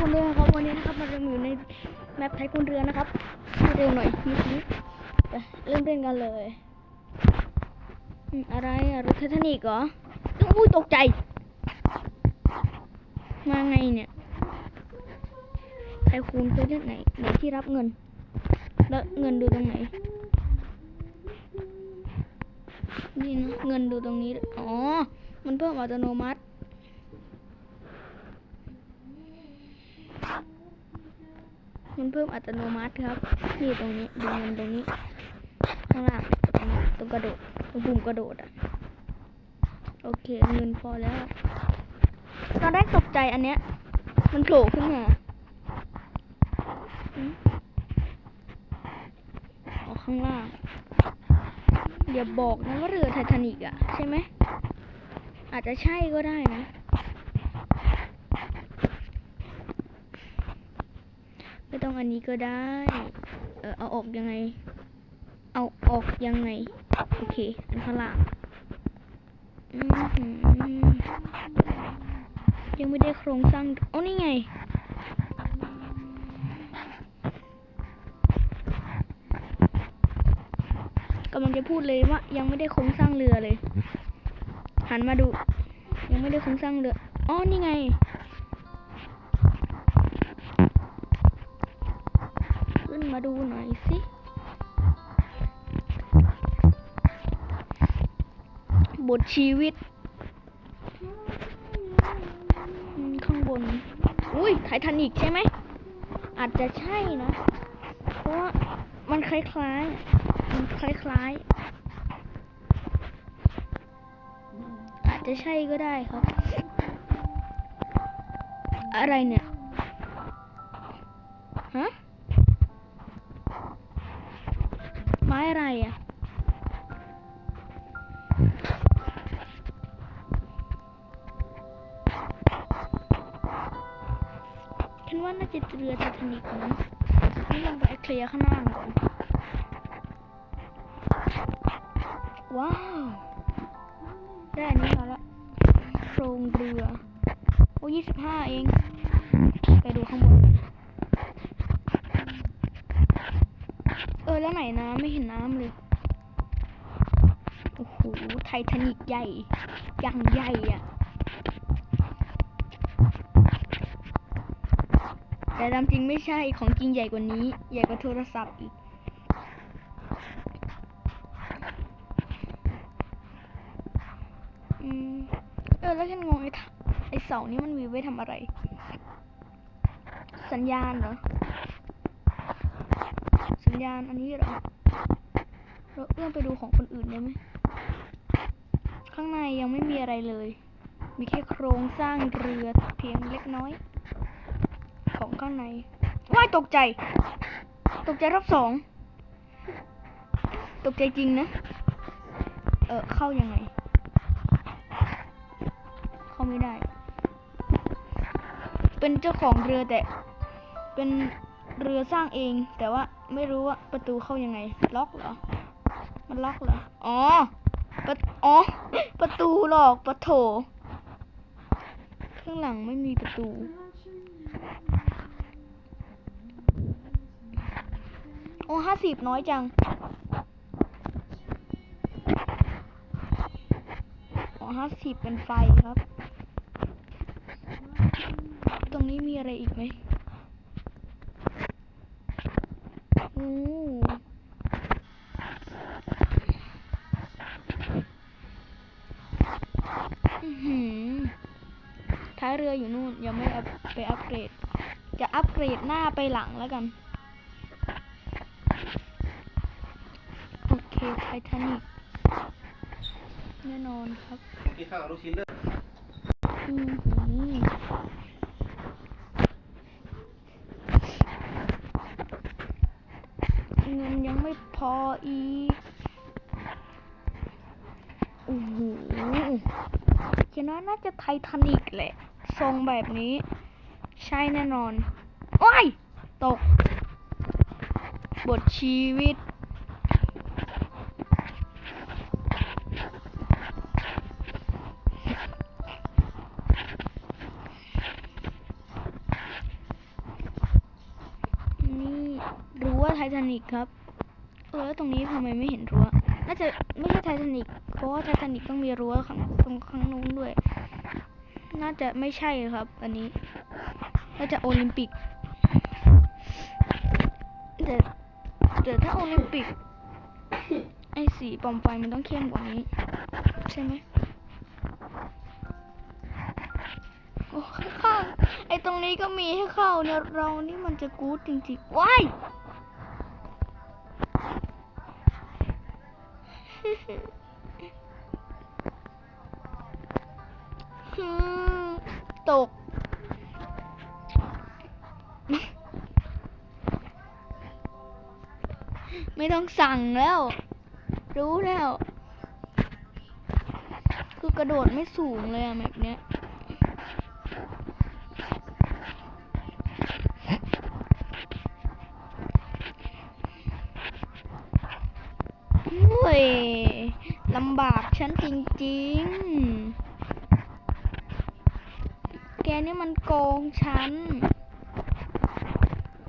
คนเรือครับวันนี้นะครับมาเริ่มอยู่ในแมปไทยคนเรือนะครับเร็วหน่อยนิดนึงไปเริ่มเล่นกันเลยอะไรอะรถไททานิกเหรออุ้ยตกใจ มาไงเนี่ยไอคูณไปเล่ไหนไหนที่รับเงิน แล้วเงินดูตรงไหนนี่นะเงินดูตรงนี้ อ๋อ มันเพิ่มอัตโนมัติ มันเพิ่มอัตโนมัติครับ นี่ตรงนี้ดูเงินตรงนี้ ข้างล่างตรงนี้ตรงกระโดดตรงปุ่มกระโดดอะ โอเคเงินพอแล้วตอนแรกตกใจอันเนี้ย มันโผล่ขึ้นมาอ๋อข้างล่างอย่าบอกนะว่าเรือไททานิกอะ ใช่ไหม อาจจะใช่ก็ได้นะ ไม่ ต้องอันนี้ก็ได้ เออเอาออกยังไง เอาออกยังไง โอเค อันข้างล่างยังไม่ได้โครงสร้างโอ้นี่ไง กำลังจะพูดเลยว่ายังไม่ได้โครงสร้างเรือเลย หันมาดู ยังไม่ได้โครงสร้างเรือ อ๋อ นี่ไง มาดูหน่อยสิ บทชีวิต ข้างบน อุ้ยไททานิกใช่ไหม อาจจะใช่นะ เพราะว่ามันคล้ายๆ มันคล้ายๆ อาจจะใช่ก็ได้ครับ อะไรเนี่ย จะเรือไททานิกนะนี่ลองไปเคลียร์ข้างล่างก่อนว้าวได้อันนี้มาละโครงเรือ โอ้ยี่สิบห้าเอง ไปดูข้างบน เออ แล้วไหนน้ำไม่เห็นน้ำเลย โอ้โห ไททานิกใหญ่ย่างใหญ่อะ แต่ตามจริงไม่ใช่ของจริงใหญ่กว่านี้ ใหญ่กว่าโทรศัพท์อีก อืม เออ แล้วฉันงงไอ้ไอ้เสานี้มันมีไว้ทำอะไร สัญญาณเหรอ สัญญาณอันนี้เหรอ เราเอื้อมไปดูของคนอื่นได้ไหม ข้างในยังไม่มีอะไรเลย มีแค่โครงสร้างเรือเพียงเล็กน้อย ของข้างในว้ายตกใจ ตกใจรอบสอง ตกใจจริงนะ เออเข้ายังไง เข้าไม่ได้ เป็นเจ้าของเรือแต่ เป็นเรือสร้างเอง แต่ว่าไม่รู้ว่าประตูเข้ายังไง ล็อกเหรอ มันล็อกเหรอ อ๋อประอ๋อ ประตูหรอกประโถ ข้างหลังไม่มีประตู โอ้ห้าสิบน้อยจังอ๋อห้าสิบเป็นไฟครับ ตรงนี้มีอะไรอีกไหมโอ้อื้อหือท้ายเรืออยู่นู่นยังไม่ไปอัปเกรด จะอัปเกรดหน้าไปหลังแล้วกัน โอเคไททานิกแน่นอนครับกินข้าวกับลูกชิ้นด้วยอืมหือเงินยังไม่พออีกโอ้โหคิดว่าน่าจะไททานิกแหละ ทรงแบบนี้ ใช่แน่นอน โอ้ย ตก บทชีวิต รั้วไททานิกครับ เออแล้วตรงนี้ทำไมไม่เห็นรั้ว น่าจะไม่ใช่ไททานิกเพราะว่าไททานิกต้องมีรั้วข้างตรงข้างนู้นด้วย น่าจะไม่ใช่ครับ อันนี้ น่าจะโอลิมปิก แต่แต่ถ้าโอลิมปิกไอ้สีปอมไฟมันต้องเข้มกว่านี้ ใช่ไหม ไอตรงนี้ก็มีให้เข้าเนี่ยเรานี่มันจะกู๊ดจริงๆว้ายฮึมตก ไม่ต้องสั่งแล้ว รู้แล้ว คือกระโดดไม่สูงเลยอะแบบเนี้ย ยลำบากฉันจริงๆ แกนี่มันโกงฉัน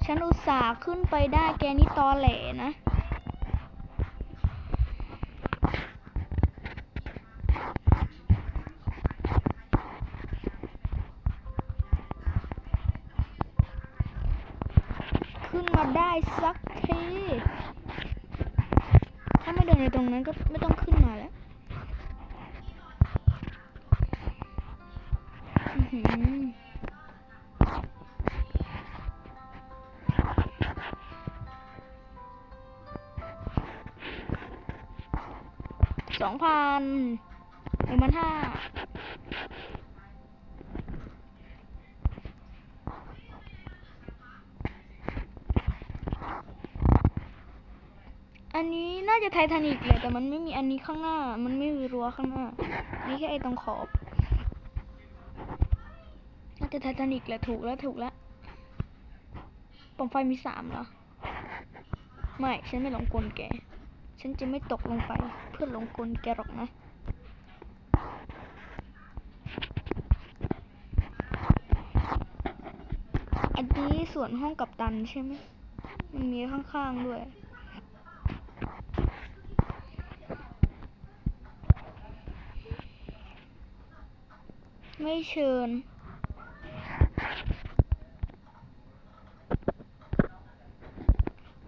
ฉันอุตส่าห์ขึ้นไปได้แกนี่ตอแหลนะ ขึ้นมาได้สักที ในตรงนั้นก็ไม่ต้องขึ้นมาแล้วสองพันหนึ่งพันห้า อันนี้น่าจะไททานิกเลยแต่มันไม่มีอันนี้ข้างหน้า มันไม่มีรั้วข้างหน้า นี่แค่ไอ้ตรงขอบ น่าจะไททานิกแหละถูกแล้วถูกแล้วปล่องไฟมีสามเหรอ ไม่ ฉันไม่หลงกลแก ฉันจะไม่ตกลงไปเพื่อหลงกลแกหรอกนะอันนี้ส่วนห้องกับตันใช่ไหมมันมีข้างๆด้วย ไม่เชิญ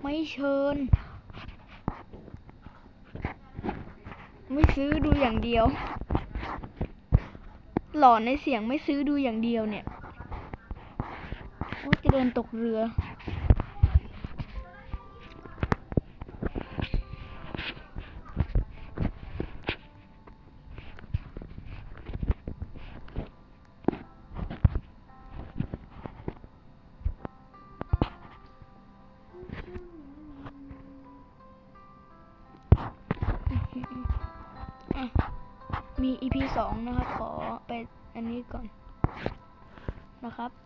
ไม่เชิญ ไม่ซื้อดูอย่างเดียว หลอนในเสียงไม่ซื้อดูอย่างเดียวเนี่ยว่าจะเดินตกเรือ มี EP สองนะครับ ขอไปอันนี้ก่อนนะครับ